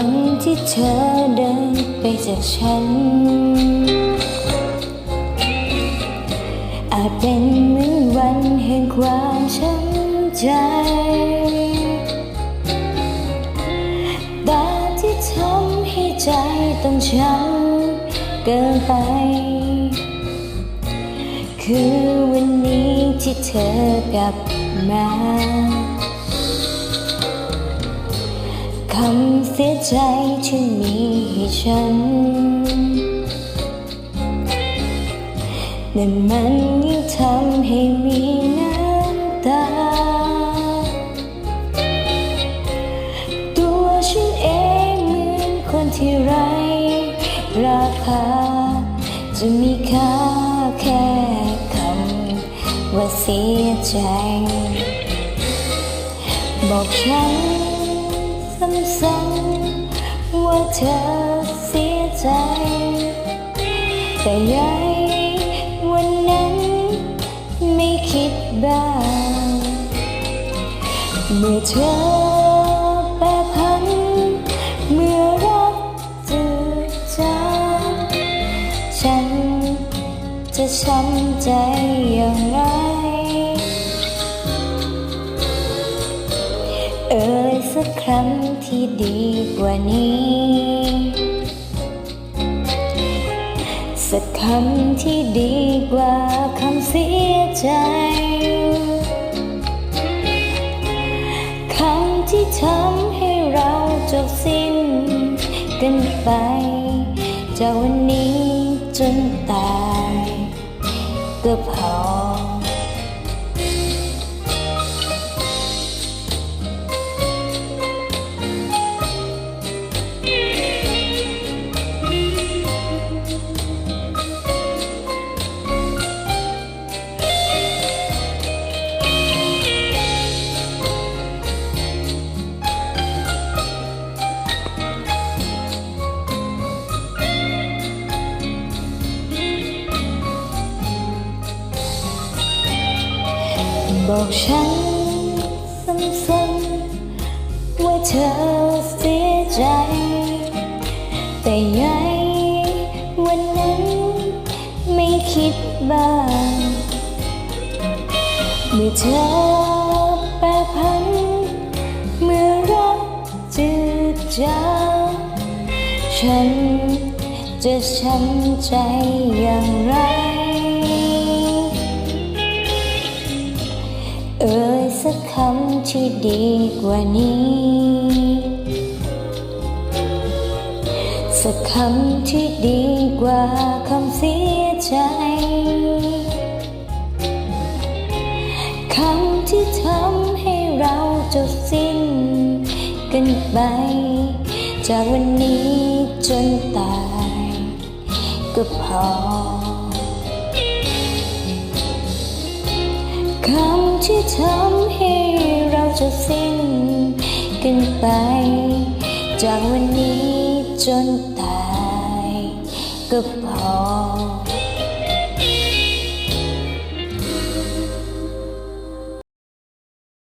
วันที่เธอเดินไปจากฉัน อาจเป็นเหมือนวันแห่งความช้ำใจ แต่ที่ทำให้ใจต้องช้ำเกินไป คือวันนี้ที่เธอกลับมาำเสียใจที่มีให้ฉันแต่มันยิ่งทำให้มีน้ำตา ตัวฉันเองเหมือนคนที่ไร้ราคา จะมีค่าแค่คำว่าเสียใจ บอกฉัน ซ้ำๆว่าเธอเสียใจ แต่ยัยวันนั้นไม่คิดบ้างเมื่อเธอแปรพัน เมื่อรักจืดจางฉันจะช้ำใจอย่างไร สักครั้งที่ดีกว่านี้ สักคำที่ดีกว่าคำเสียใจ คำที่ทำให้เราจบสิ้นกันไปจากวันนี้จนตายก็พอ บอกฉันซ้ำๆว่าเธอเสียใจ แต่ยัยวันนั้นไม่คิดบ้างเมื่อเธอแปรพัน เมื่อรักจืดจางฉันจะช้ำใจอย่างไร ที่ดีกว่านี้ สักคำที่ดีกว่าคำเสียใจ คำที่ทำให้เราจบสิ้นกันไป จากวันนี้จนตาย ก็พอคำที่ทำให้ จะสิ้นกันไป จากวันนี้จนตายก็พอ